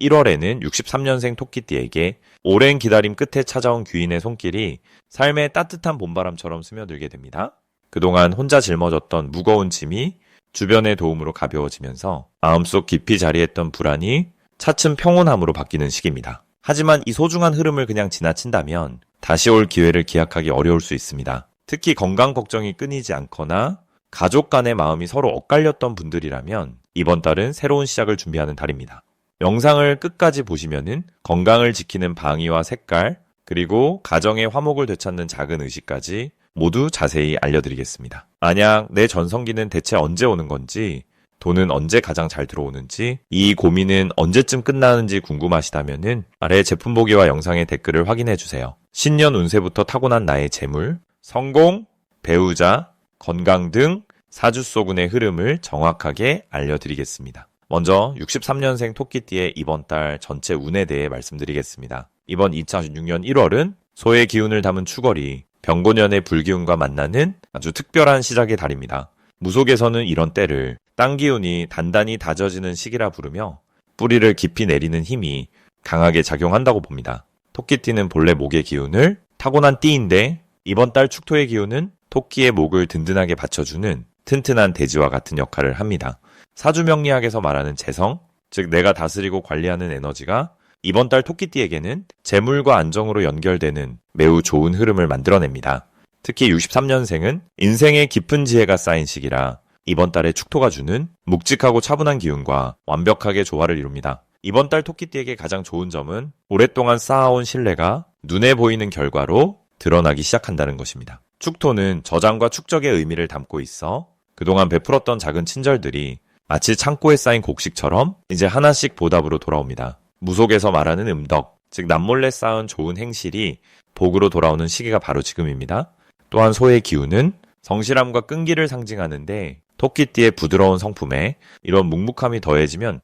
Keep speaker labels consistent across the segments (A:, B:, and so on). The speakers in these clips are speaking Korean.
A: 1월에는 63년생 토끼띠에게 오랜 기다림 끝에 찾아온 귀인의 손길이 삶의 따뜻한 봄바람처럼 스며들게 됩니다. 그동안 혼자 짊어졌던 무거운 짐이 주변의 도움으로 가벼워지면서 마음속 깊이 자리했던 불안이 차츰 평온함으로 바뀌는 시기입니다. 하지만 이 소중한 흐름을 그냥 지나친다면 다시 올 기회를 기약하기 어려울 수 있습니다. 특히 건강 걱정이 끊이지 않거나 가족 간의 마음이 서로 엇갈렸던 분들이라면 이번 달은 새로운 시작을 준비하는 달입니다. 영상을 끝까지 보시면은 건강을 지키는 방위와 색깔, 그리고 가정의 화목을 되찾는 작은 의식까지 모두 자세히 알려드리겠습니다. 만약 내 전성기는 대체 언제 오는 건지, 돈은 언제 가장 잘 들어오는지, 이 고민은 언제쯤 끝나는지 궁금하시다면은 아래 제품 보기와 영상의 댓글을 확인해 주세요. 신년 운세부터 타고난 나의 재물, 성공, 배우자, 건강 등 사주소군의 흐름을 정확하게 알려드리겠습니다. 먼저 63년생 토끼띠의 이번 달 전체 운에 대해 말씀드리겠습니다. 이번 2016년 1월은 소의 기운을 담은 추걸이 병고년의 불기운과 만나는 아주 특별한 시작의 달입니다. 무속에서는 이런 때를 땅 기운이 단단히 다져지는 시기라 부르며 뿌리를 깊이 내리는 힘이 강하게 작용한다고 봅니다. 토끼띠는 본래 목의 기운을 타고난 띠인데 이번 달 축토의 기운은 토끼의 목을 든든하게 받쳐주는 튼튼한 대지와 같은 역할을 합니다. 사주명리학에서 말하는 재성, 즉 내가 다스리고 관리하는 에너지가 이번 달 토끼띠에게는 재물과 안정으로 연결되는 매우 좋은 흐름을 만들어냅니다. 특히 63년생은 인생의 깊은 지혜가 쌓인 시기라 이번 달에 축토가 주는 묵직하고 차분한 기운과 완벽하게 조화를 이룹니다. 이번 달 토끼띠에게 가장 좋은 점은 오랫동안 쌓아온 신뢰가 눈에 보이는 결과로 드러나기 시작한다는 것입니다. 축토는 저장과 축적의 의미를 담고 있어 그동안 베풀었던 작은 친절들이 마치 창고에 쌓인 곡식처럼 이제 하나씩 보답으로 돌아옵니다. 무속에서 말하는 음덕, 즉 남몰래 쌓은 좋은 행실이 복으로 돌아오는 시기가 바로 지금입니다. 또한 소의 기운은 성실함과 끈기를 상징하는데 토끼띠의 부드러운 성품에 이런 묵묵함이 더해지면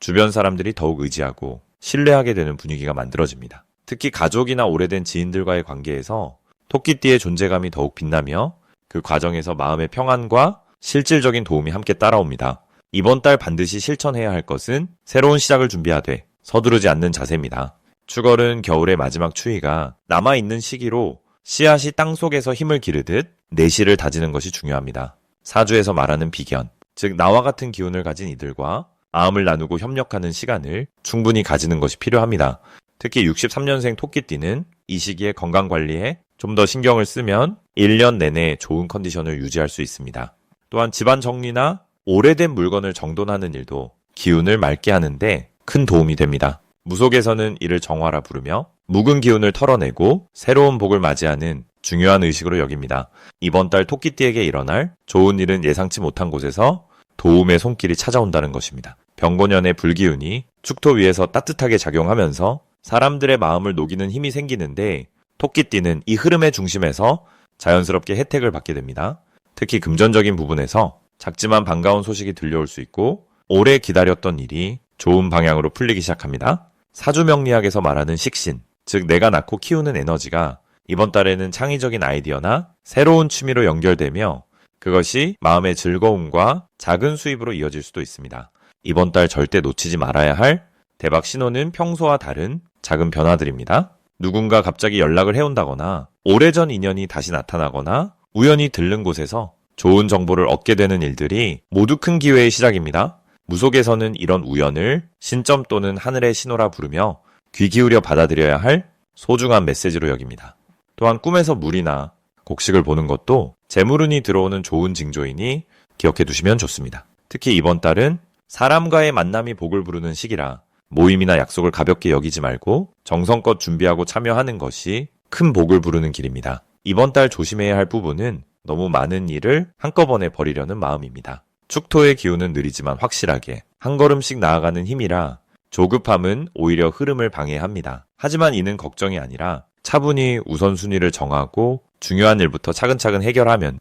A: 주변 사람들이 더욱 의지하고 신뢰하게 되는 분위기가 만들어집니다. 특히 가족이나 오래된 지인들과의 관계에서 토끼띠의 존재감이 더욱 빛나며 그 과정에서 마음의 평안과 실질적인 도움이 함께 따라옵니다. 이번 달 반드시 실천해야 할 것은 새로운 시작을 준비하되 서두르지 않는 자세입니다. 추걸은 겨울의 마지막 추위가 남아있는 시기로 씨앗이 땅 속에서 힘을 기르듯 내실을 다지는 것이 중요합니다. 사주에서 말하는 비견, 즉 나와 같은 기운을 가진 이들과 마음을 나누고 협력하는 시간을 충분히 가지는 것이 필요합니다. 특히 63년생 토끼띠는 이 시기에 건강 관리에 좀 더 신경을 쓰면 1년 내내 좋은 컨디션을 유지할 수 있습니다. 또한 집안 정리나 오래된 물건을 정돈하는 일도 기운을 맑게 하는데 큰 도움이 됩니다. 무속에서는 이를 정화라 부르며 묵은 기운을 털어내고 새로운 복을 맞이하는 중요한 의식으로 여깁니다. 이번 달 토끼띠에게 일어날 좋은 일은 예상치 못한 곳에서 도움의 손길이 찾아온다는 것입니다. 병고년의 불기운이 축토 위에서 따뜻하게 작용하면서 사람들의 마음을 녹이는 힘이 생기는데 토끼띠는 이 흐름의 중심에서 자연스럽게 혜택을 받게 됩니다. 특히 금전적인 부분에서 작지만 반가운 소식이 들려올 수 있고 오래 기다렸던 일이 좋은 방향으로 풀리기 시작합니다. 사주명리학에서 말하는 식신, 즉 내가 낳고 키우는 에너지가 이번 달에는 창의적인 아이디어나 새로운 취미로 연결되며 그것이 마음의 즐거움과 작은 수입으로 이어질 수도 있습니다. 이번 달 절대 놓치지 말아야 할 대박 신호는 평소와 다른 작은 변화들입니다. 누군가 갑자기 연락을 해온다거나 오래전 인연이 다시 나타나거나 우연히 들른 곳에서 좋은 정보를 얻게 되는 일들이 모두 큰 기회의 시작입니다. 무속에서는 이런 우연을 신점 또는 하늘의 신호라 부르며 귀 기울여 받아들여야 할 소중한 메시지로 여깁니다. 또한 꿈에서 물이나 곡식을 보는 것도 재물운이 들어오는 좋은 징조이니 기억해 두시면 좋습니다. 특히 이번 달은 사람과의 만남이 복을 부르는 시기라 모임이나 약속을 가볍게 여기지 말고 정성껏 준비하고 참여하는 것이 큰 복을 부르는 길입니다. 이번 달 조심해야 할 부분은 너무 많은 일을 한꺼번에 버리려는 마음입니다. 축토의 기운은 느리지만 확실하게 한 걸음씩 나아가는 힘이라 조급함은 오히려 흐름을 방해합니다. 하지만 이는 걱정이 아니라 차분히 우선순위를 정하고 중요한 일부터 차근차근 해결하면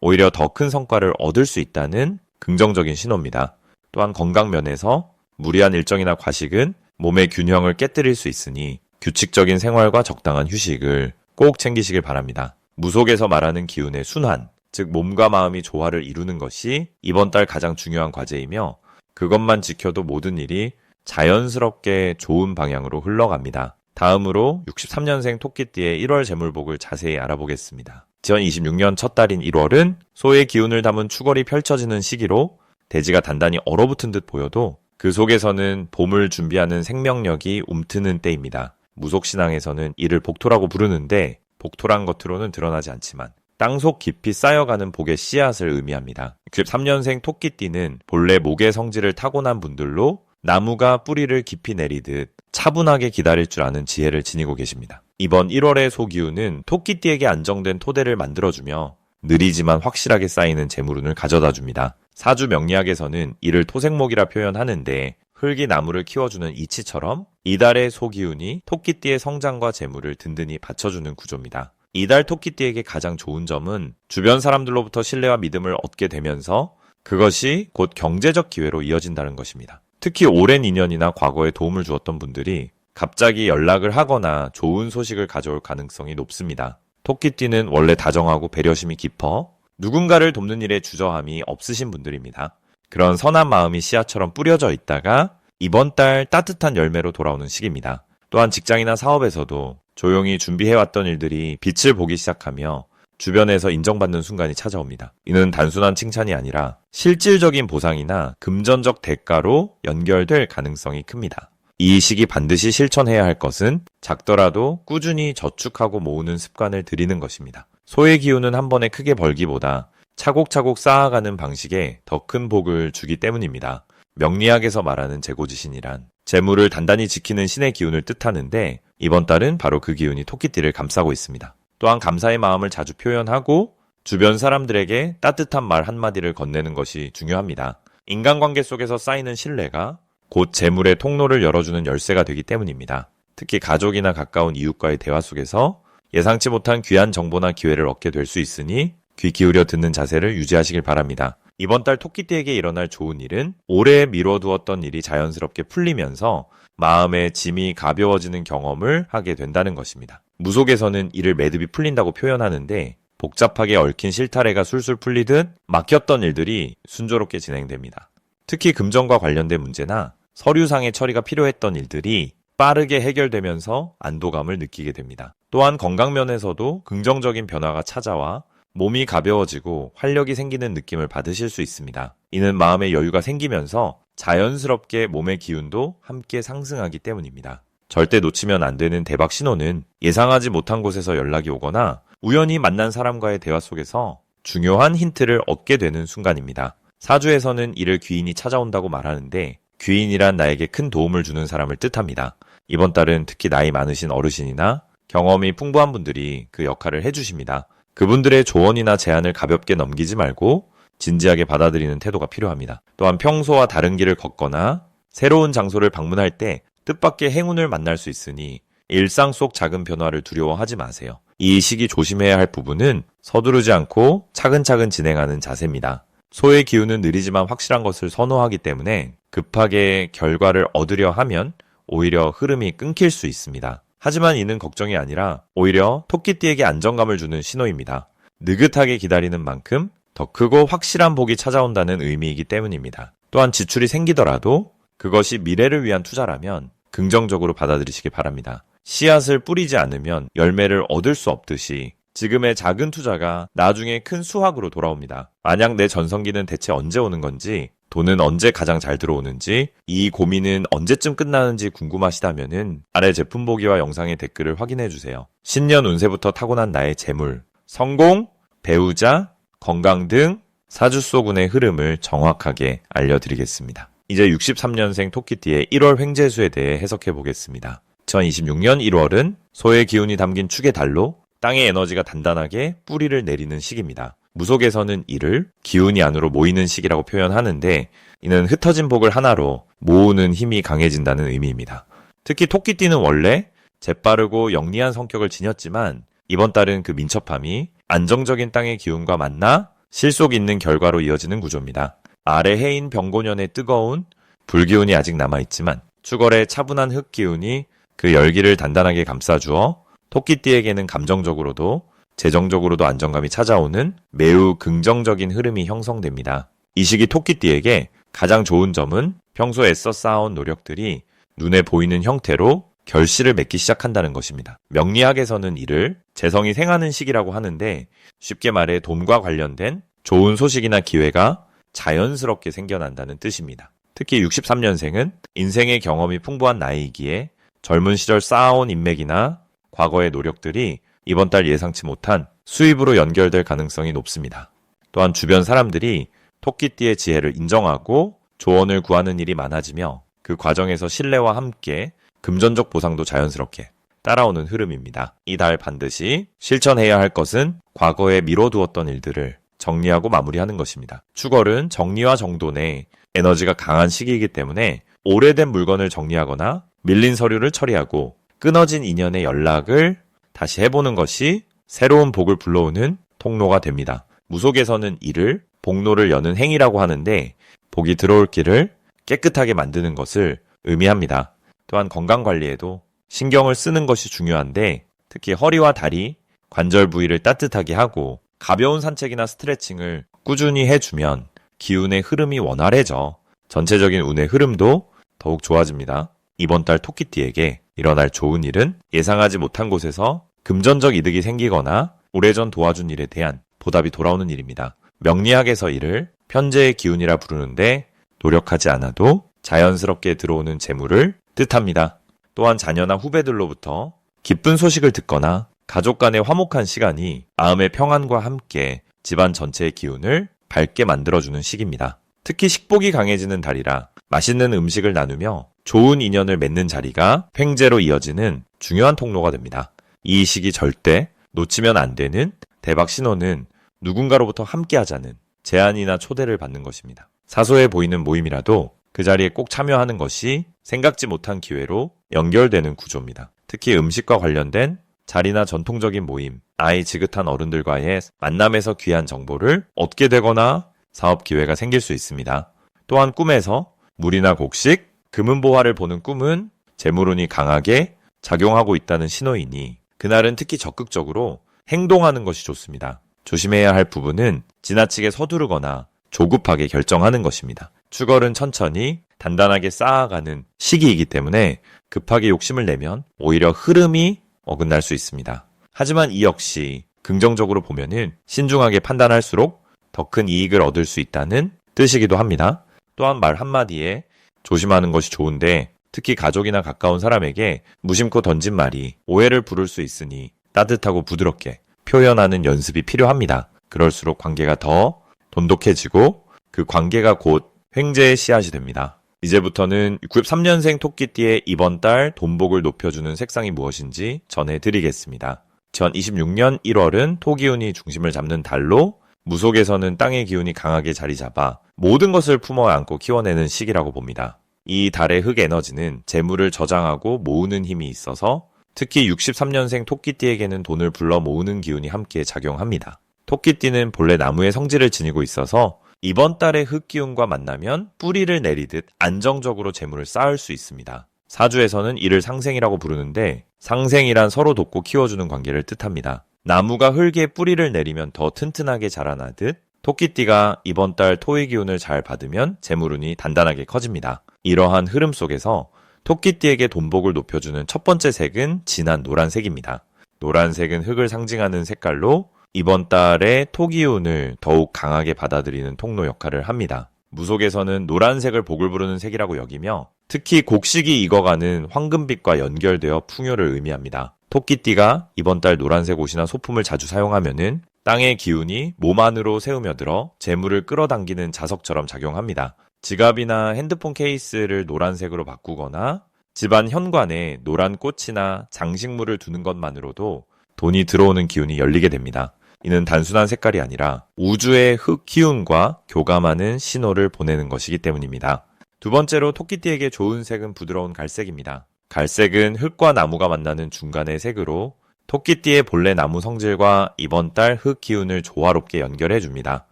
A: 오히려 더 큰 성과를 얻을 수 있다는 긍정적인 신호입니다. 또한 건강 면에서 무리한 일정이나 과식은 몸의 균형을 깨뜨릴 수 있으니 규칙적인 생활과 적당한 휴식을 꼭 챙기시길 바랍니다. 무속에서 말하는 기운의 순환, 즉 몸과 마음이 조화를 이루는 것이 이번 달 가장 중요한 과제이며 그것만 지켜도 모든 일이 자연스럽게 좋은 방향으로 흘러갑니다. 다음으로 63년생 토끼띠의 1월 재물복을 자세히 알아보겠습니다. 2026년 첫 달인 1월은 소의 기운을 담은 추걸이 펼쳐지는 시기로 대지가 단단히 얼어붙은 듯 보여도 그 속에서는 봄을 준비하는 생명력이 움트는 때입니다. 무속신앙에서는 이를 복토라고 부르는데 복토란 겉으로는 드러나지 않지만 땅속 깊이 쌓여가는 복의 씨앗을 의미합니다. 63년생 토끼띠는 본래 목의 성질을 타고난 분들로 나무가 뿌리를 깊이 내리듯 차분하게 기다릴 줄 아는 지혜를 지니고 계십니다. 이번 1월의 소기운은 토끼띠에게 안정된 토대를 만들어주며 느리지만 확실하게 쌓이는 재물운을 가져다 줍니다. 사주 명리학에서는 이를 토생목이라 표현하는데 흙이 나무를 키워주는 이치처럼 이달의 소기운이 토끼띠의 성장과 재물을 든든히 받쳐주는 구조입니다. 이달 토끼띠에게 가장 좋은 점은 주변 사람들로부터 신뢰와 믿음을 얻게 되면서 그것이 곧 경제적 기회로 이어진다는 것입니다. 특히 오랜 인연이나 과거에 도움을 주었던 분들이 갑자기 연락을 하거나 좋은 소식을 가져올 가능성이 높습니다. 토끼띠는 원래 다정하고 배려심이 깊어 누군가를 돕는 일에 주저함이 없으신 분들입니다. 그런 선한 마음이 씨앗처럼 뿌려져 있다가 이번 달 따뜻한 열매로 돌아오는 시기입니다. 또한 직장이나 사업에서도 조용히 준비해왔던 일들이 빛을 보기 시작하며 주변에서 인정받는 순간이 찾아옵니다. 이는 단순한 칭찬이 아니라 실질적인 보상이나 금전적 대가로 연결될 가능성이 큽니다. 이 시기 반드시 실천해야 할 것은 작더라도 꾸준히 저축하고 모으는 습관을 들이는 것입니다. 소의 기운은 한 번에 크게 벌기보다 차곡차곡 쌓아가는 방식에 더 큰 복을 주기 때문입니다. 명리학에서 말하는 재고지신이란 재물을 단단히 지키는 신의 기운을 뜻하는데 이번 달은 바로 그 기운이 토끼띠를 감싸고 있습니다. 또한 감사의 마음을 자주 표현하고 주변 사람들에게 따뜻한 말 한마디를 건네는 것이 중요합니다. 인간관계 속에서 쌓이는 신뢰가 곧 재물의 통로를 열어주는 열쇠가 되기 때문입니다. 특히 가족이나 가까운 이웃과의 대화 속에서 예상치 못한 귀한 정보나 기회를 얻게 될 수 있으니 귀 기울여 듣는 자세를 유지하시길 바랍니다. 이번 달 토끼띠에게 일어날 좋은 일은 오래 미뤄두었던 일이 자연스럽게 풀리면서 마음의 짐이 가벼워지는 경험을 하게 된다는 것입니다. 무속에서는 이를 매듭이 풀린다고 표현하는데 복잡하게 얽힌 실타래가 술술 풀리듯 막혔던 일들이 순조롭게 진행됩니다. 특히 금전과 관련된 문제나 서류상의 처리가 필요했던 일들이 빠르게 해결되면서 안도감을 느끼게 됩니다. 또한 건강면에서도 긍정적인 변화가 찾아와 몸이 가벼워지고 활력이 생기는 느낌을 받으실 수 있습니다. 이는 마음의 여유가 생기면서 자연스럽게 몸의 기운도 함께 상승하기 때문입니다. 절대 놓치면 안 되는 대박 신호는 예상하지 못한 곳에서 연락이 오거나 우연히 만난 사람과의 대화 속에서 중요한 힌트를 얻게 되는 순간입니다. 사주에서는 이를 귀인이 찾아온다고 말하는데 귀인이란 나에게 큰 도움을 주는 사람을 뜻합니다. 이번 달은 특히 나이 많으신 어르신이나 경험이 풍부한 분들이 그 역할을 해주십니다. 그분들의 조언이나 제안을 가볍게 넘기지 말고 진지하게 받아들이는 태도가 필요합니다. 또한 평소와 다른 길을 걷거나 새로운 장소를 방문할 때 뜻밖의 행운을 만날 수 있으니 일상 속 작은 변화를 두려워하지 마세요. 이 시기 조심해야 할 부분은 서두르지 않고 차근차근 진행하는 자세입니다. 소의 기운은 느리지만 확실한 것을 선호하기 때문에 급하게 결과를 얻으려 하면 오히려 흐름이 끊길 수 있습니다. 하지만 이는 걱정이 아니라 오히려 토끼띠에게 안정감을 주는 신호입니다. 느긋하게 기다리는 만큼 더 크고 확실한 복이 찾아온다는 의미이기 때문입니다. 또한 지출이 생기더라도 그것이 미래를 위한 투자라면 긍정적으로 받아들이시기 바랍니다. 씨앗을 뿌리지 않으면 열매를 얻을 수 없듯이 지금의 작은 투자가 나중에 큰 수확으로 돌아옵니다. 만약 내 전성기는 대체 언제 오는 건지 돈은 언제 가장 잘 들어오는지, 이 고민은 언제쯤 끝나는지 궁금하시다면은 아래 제품 보기와 영상의 댓글을 확인해 주세요. 신년 운세부터 타고난 나의 재물, 성공, 배우자, 건강 등 사주소군의 흐름을 정확하게 알려드리겠습니다. 이제 63년생 토끼띠의 1월 횡재수에 대해 해석해 보겠습니다. 2026년 1월은 소의 기운이 담긴 축의 달로 땅의 에너지가 단단하게 뿌리를 내리는 시기입니다. 무속에서는 이를 기운이 안으로 모이는 시기라고 표현하는데 이는 흩어진 복을 하나로 모으는 힘이 강해진다는 의미입니다. 특히 토끼띠는 원래 재빠르고 영리한 성격을 지녔지만 이번 달은 그 민첩함이 안정적인 땅의 기운과 만나 실속 있는 결과로 이어지는 구조입니다. 아래 해인 병고년의 뜨거운 불기운이 아직 남아있지만 추걸의 차분한 흙기운이 그 열기를 단단하게 감싸주어 토끼띠에게는 감정적으로도 재정적으로도 안정감이 찾아오는 매우 긍정적인 흐름이 형성됩니다. 이 시기 토끼띠에게 가장 좋은 점은 평소 애써 쌓아온 노력들이 눈에 보이는 형태로 결실을 맺기 시작한다는 것입니다. 명리학에서는 이를 재성이 생하는 시기라고 하는데 쉽게 말해 돈과 관련된 좋은 소식이나 기회가 자연스럽게 생겨난다는 뜻입니다. 특히 63년생은 인생의 경험이 풍부한 나이이기에 젊은 시절 쌓아온 인맥이나 과거의 노력들이 이번 달 예상치 못한 수입으로 연결될 가능성이 높습니다. 또한 주변 사람들이 토끼띠의 지혜를 인정하고 조언을 구하는 일이 많아지며 그 과정에서 신뢰와 함께 금전적 보상도 자연스럽게 따라오는 흐름입니다. 이달 반드시 실천해야 할 것은 과거에 미뤄두었던 일들을 정리하고 마무리하는 것입니다. 축월은 정리와 정돈에 에너지가 강한 시기이기 때문에 오래된 물건을 정리하거나 밀린 서류를 처리하고 끊어진 인연의 연락을 다시 해보는 것이 새로운 복을 불러오는 통로가 됩니다. 무속에서는 이를 복로를 여는 행위라고 하는데 복이 들어올 길을 깨끗하게 만드는 것을 의미합니다. 또한 건강 관리에도 신경을 쓰는 것이 중요한데 특히 허리와 다리, 관절 부위를 따뜻하게 하고 가벼운 산책이나 스트레칭을 꾸준히 해주면 기운의 흐름이 원활해져 전체적인 운의 흐름도 더욱 좋아집니다. 이번 달 토끼띠에게 일어날 좋은 일은 예상하지 못한 곳에서 금전적 이득이 생기거나 오래전 도와준 일에 대한 보답이 돌아오는 일입니다. 명리학에서 이를 편재의 기운이라 부르는데 노력하지 않아도 자연스럽게 들어오는 재물을 뜻합니다. 또한 자녀나 후배들로부터 기쁜 소식을 듣거나 가족 간의 화목한 시간이 마음의 평안과 함께 집안 전체의 기운을 밝게 만들어주는 시기입니다. 특히 식복이 강해지는 달이라 맛있는 음식을 나누며 좋은 인연을 맺는 자리가 횡재로 이어지는 중요한 통로가 됩니다. 이 시기 절대 놓치면 안 되는 대박 신호는 누군가로부터 함께 하자는 제안이나 초대를 받는 것입니다. 사소해 보이는 모임이라도 그 자리에 꼭 참여하는 것이 생각지 못한 기회로 연결되는 구조입니다. 특히 음식과 관련된 자리나 전통적인 모임, 아이 지긋한 어른들과의 만남에서 귀한 정보를 얻게 되거나 사업 기회가 생길 수 있습니다. 또한 꿈에서 물이나 곡식, 금은보화를 보는 꿈은 재물운이 강하게 작용하고 있다는 신호이니 그날은 특히 적극적으로 행동하는 것이 좋습니다. 조심해야 할 부분은 지나치게 서두르거나 조급하게 결정하는 것입니다. 추걸은 천천히 단단하게 쌓아가는 시기이기 때문에 급하게 욕심을 내면 오히려 흐름이 어긋날 수 있습니다. 하지만 이 역시 긍정적으로 보면은 신중하게 판단할수록 더 큰 이익을 얻을 수 있다는 뜻이기도 합니다. 또한 말 한마디에 조심하는 것이 좋은데 특히 가족이나 가까운 사람에게 무심코 던진 말이 오해를 부를 수 있으니 따뜻하고 부드럽게 표현하는 연습이 필요합니다. 그럴수록 관계가 더 돈독해지고 그 관계가 곧 횡재의 씨앗이 됩니다. 이제부터는 93년생 토끼띠의 이번 달 돈복을 높여주는 색상이 무엇인지 전해드리겠습니다. 2026년 1월은 토기운이 중심을 잡는 달로 무속에서는 땅의 기운이 강하게 자리 잡아 모든 것을 품어 안고 키워내는 시기라고 봅니다. 이 달의 흙 에너지는 재물을 저장하고 모으는 힘이 있어서 특히 63년생 토끼띠에게는 돈을 불러 모으는 기운이 함께 작용합니다. 토끼띠는 본래 나무의 성질을 지니고 있어서 이번 달의 흙기운과 만나면 뿌리를 내리듯 안정적으로 재물을 쌓을 수 있습니다. 사주에서는 이를 상생이라고 부르는데 상생이란 서로 돕고 키워주는 관계를 뜻합니다. 나무가 흙에 뿌리를 내리면 더 튼튼하게 자라나듯 토끼띠가 이번 달 토의 기운을 잘 받으면 재물운이 단단하게 커집니다. 이러한 흐름 속에서 토끼띠에게 돈복을 높여주는 첫 번째 색은 진한 노란색입니다. 노란색은 흙을 상징하는 색깔로 이번 달에 토기운을 더욱 강하게 받아들이는 통로 역할을 합니다. 무속에서는 노란색을 복을 부르는 색이라고 여기며 특히 곡식이 익어가는 황금빛과 연결되어 풍요를 의미합니다. 토끼띠가 이번 달 노란색 옷이나 소품을 자주 사용하면은 땅의 기운이 몸 안으로 새우며들어 재물을 끌어당기는 자석처럼 작용합니다. 지갑이나 핸드폰 케이스를 노란색으로 바꾸거나 집안 현관에 노란 꽃이나 장식물을 두는 것만으로도 돈이 들어오는 기운이 열리게 됩니다. 이는 단순한 색깔이 아니라 우주의 흙 기운과 교감하는 신호를 보내는 것이기 때문입니다. 두 번째로 토끼띠에게 좋은 색은 부드러운 갈색입니다. 갈색은 흙과 나무가 만나는 중간의 색으로 토끼띠의 본래 나무 성질과 이번 달 흙 기운을 조화롭게 연결해 줍니다.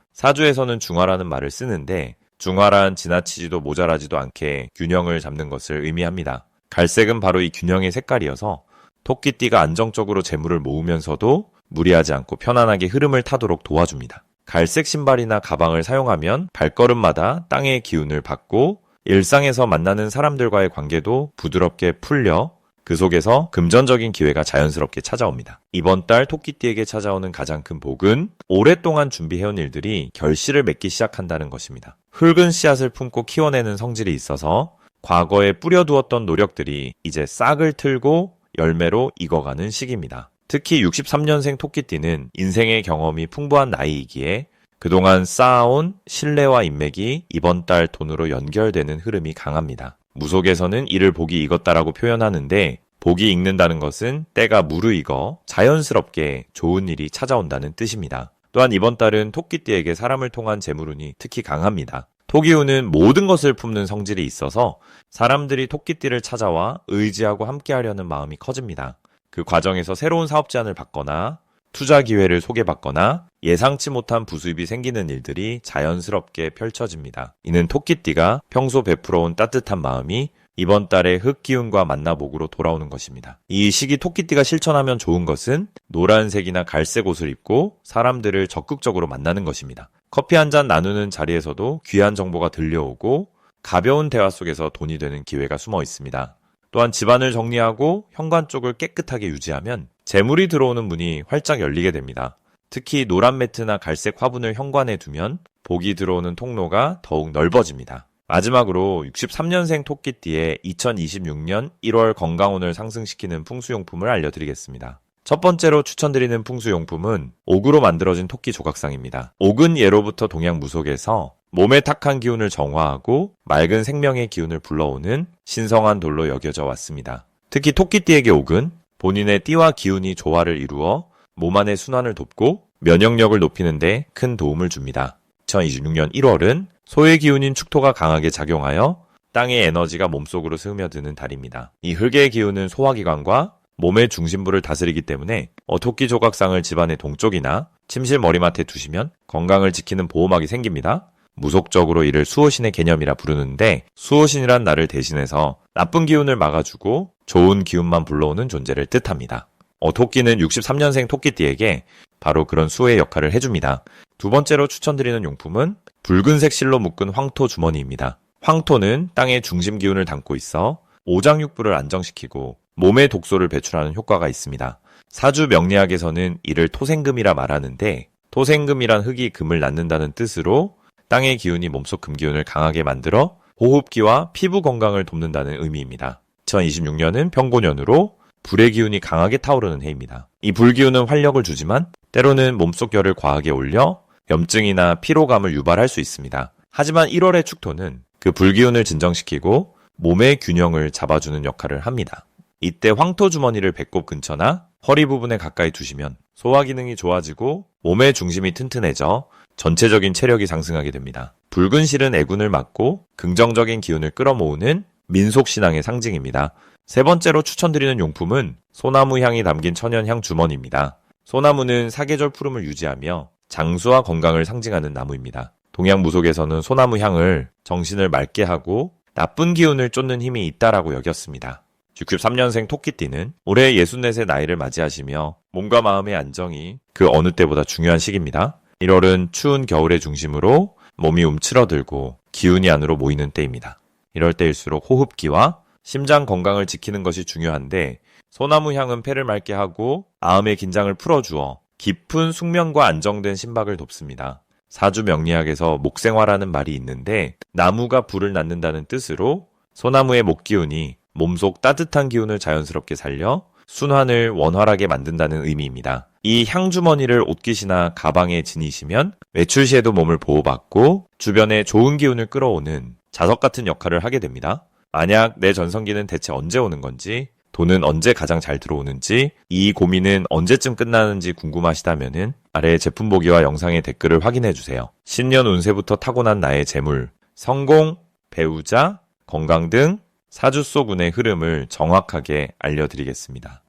A: 사주에서는 중화라는 말을 쓰는데 중화란 지나치지도 모자라지도 않게 균형을 잡는 것을 의미합니다. 갈색은 바로 이 균형의 색깔이어서 토끼띠가 안정적으로 재물을 모으면서도 무리하지 않고 편안하게 흐름을 타도록 도와줍니다. 갈색 신발이나 가방을 사용하면 발걸음마다 땅의 기운을 받고 일상에서 만나는 사람들과의 관계도 부드럽게 풀려 그 속에서 금전적인 기회가 자연스럽게 찾아옵니다. 이번 달 토끼띠에게 찾아오는 가장 큰 복은 오랫동안 준비해온 일들이 결실을 맺기 시작한다는 것입니다. 흙은 씨앗을 품고 키워내는 성질이 있어서 과거에 뿌려두었던 노력들이 이제 싹을 틀고 열매로 익어가는 시기입니다. 특히 63년생 토끼띠는 인생의 경험이 풍부한 나이이기에 그동안 쌓아온 신뢰와 인맥이 이번 달 돈으로 연결되는 흐름이 강합니다. 무속에서는 이를 복이 익었다라고 표현하는데 복이 익는다는 것은 때가 무르익어 자연스럽게 좋은 일이 찾아온다는 뜻입니다. 또한 이번 달은 토끼띠에게 사람을 통한 재물운이 특히 강합니다. 토기운은 모든 것을 품는 성질이 있어서 사람들이 토끼띠를 찾아와 의지하고 함께하려는 마음이 커집니다. 그 과정에서 새로운 사업 제안을 받거나 투자 기회를 소개받거나 예상치 못한 부수입이 생기는 일들이 자연스럽게 펼쳐집니다. 이는 토끼띠가 평소 베풀어온 따뜻한 마음이 이번 달에 흙기운과 만나복으로 돌아오는 것입니다. 이 시기 토끼띠가 실천하면 좋은 것은 노란색이나 갈색 옷을 입고 사람들을 적극적으로 만나는 것입니다. 커피 한 잔 나누는 자리에서도 귀한 정보가 들려오고 가벼운 대화 속에서 돈이 되는 기회가 숨어 있습니다. 또한 집안을 정리하고 현관 쪽을 깨끗하게 유지하면 재물이 들어오는 문이 활짝 열리게 됩니다. 특히 노란 매트나 갈색 화분을 현관에 두면 복이 들어오는 통로가 더욱 넓어집니다. 마지막으로 63년생 토끼띠의 2026년 1월 건강운을 상승시키는 풍수용품을 알려드리겠습니다. 첫 번째로 추천드리는 풍수용품은 옥으로 만들어진 토끼 조각상입니다. 옥은 예로부터 동양 무속에서 몸의 탁한 기운을 정화하고 맑은 생명의 기운을 불러오는 신성한 돌로 여겨져 왔습니다. 특히 토끼띠에게 옥은 본인의 띠와 기운이 조화를 이루어 몸 안의 순환을 돕고 면역력을 높이는데 큰 도움을 줍니다. 2026년 1월은 소의 기운인 축토가 강하게 작용하여 땅의 에너지가 몸속으로 스며드는 달입니다. 이 흙의 기운은 소화기관과 몸의 중심부를 다스리기 때문에 어토끼 조각상을 집안의 동쪽이나 침실 머리맡에 두시면 건강을 지키는 보호막이 생깁니다. 무속적으로 이를 수호신의 개념이라 부르는데 수호신이란 나를 대신해서 나쁜 기운을 막아주고 좋은 기운만 불러오는 존재를 뜻합니다. 어, 토끼는 63년생 토끼띠에게 바로 그런 수호의 역할을 해줍니다. 두 번째로 추천드리는 용품은 붉은색 실로 묶은 황토 주머니입니다. 황토는 땅의 중심 기운을 담고 있어 오장육부를 안정시키고 몸의 독소를 배출하는 효과가 있습니다. 사주 명리학에서는 이를 토생금이라 말하는데 토생금이란 흙이 금을 낳는다는 뜻으로 땅의 기운이 몸속 금기운을 강하게 만들어 호흡기와 피부 건강을 돕는다는 의미입니다. 2026년은 평고년으로 불의 기운이 강하게 타오르는 해입니다. 이 불기운은 활력을 주지만 때로는 몸속 열을 과하게 올려 염증이나 피로감을 유발할 수 있습니다. 하지만 1월의 축토는 그 불기운을 진정시키고 몸의 균형을 잡아주는 역할을 합니다. 이때 황토 주머니를 배꼽 근처나 허리 부분에 가까이 두시면 소화 기능이 좋아지고 몸의 중심이 튼튼해져 전체적인 체력이 상승하게 됩니다. 붉은 실은 애군을 막고 긍정적인 기운을 끌어모으는 민속 신앙의 상징입니다. 세 번째로 추천드리는 용품은 소나무 향이 담긴 천연향 주머니입니다. 소나무는 사계절 푸름을 유지하며 장수와 건강을 상징하는 나무입니다. 동양 무속에서는 소나무 향을 정신을 맑게 하고 나쁜 기운을 쫓는 힘이 있다라고 여겼습니다. 63년생 토끼띠는 올해 64세 나이를 맞이하시며 몸과 마음의 안정이 그 어느 때보다 중요한 시기입니다. 1월은 추운 겨울의 중심으로 몸이 움츠러들고 기운이 안으로 모이는 때입니다. 이럴 때일수록 호흡기와 심장 건강을 지키는 것이 중요한데 소나무 향은 폐를 맑게 하고 마음의 긴장을 풀어주어 깊은 숙면과 안정된 심박을 돕습니다. 사주 명리학에서 목생화라는 말이 있는데 나무가 불을 낳는다는 뜻으로 소나무의 목기운이 몸속 따뜻한 기운을 자연스럽게 살려 순환을 원활하게 만든다는 의미입니다. 이 향주머니를 옷깃이나 가방에 지니시면 외출 시에도 몸을 보호받고 주변에 좋은 기운을 끌어오는 자석 같은 역할을 하게 됩니다. 만약 내 전성기는 대체 언제 오는 건지, 돈은 언제 가장 잘 들어오는지, 이 고민은 언제쯤 끝나는지 궁금하시다면은 아래 제품 보기와 영상의 댓글을 확인해 주세요. 신년 운세부터 타고난 나의 재물, 성공, 배우자, 건강 등 사주 속 운의 흐름을 정확하게 알려드리겠습니다.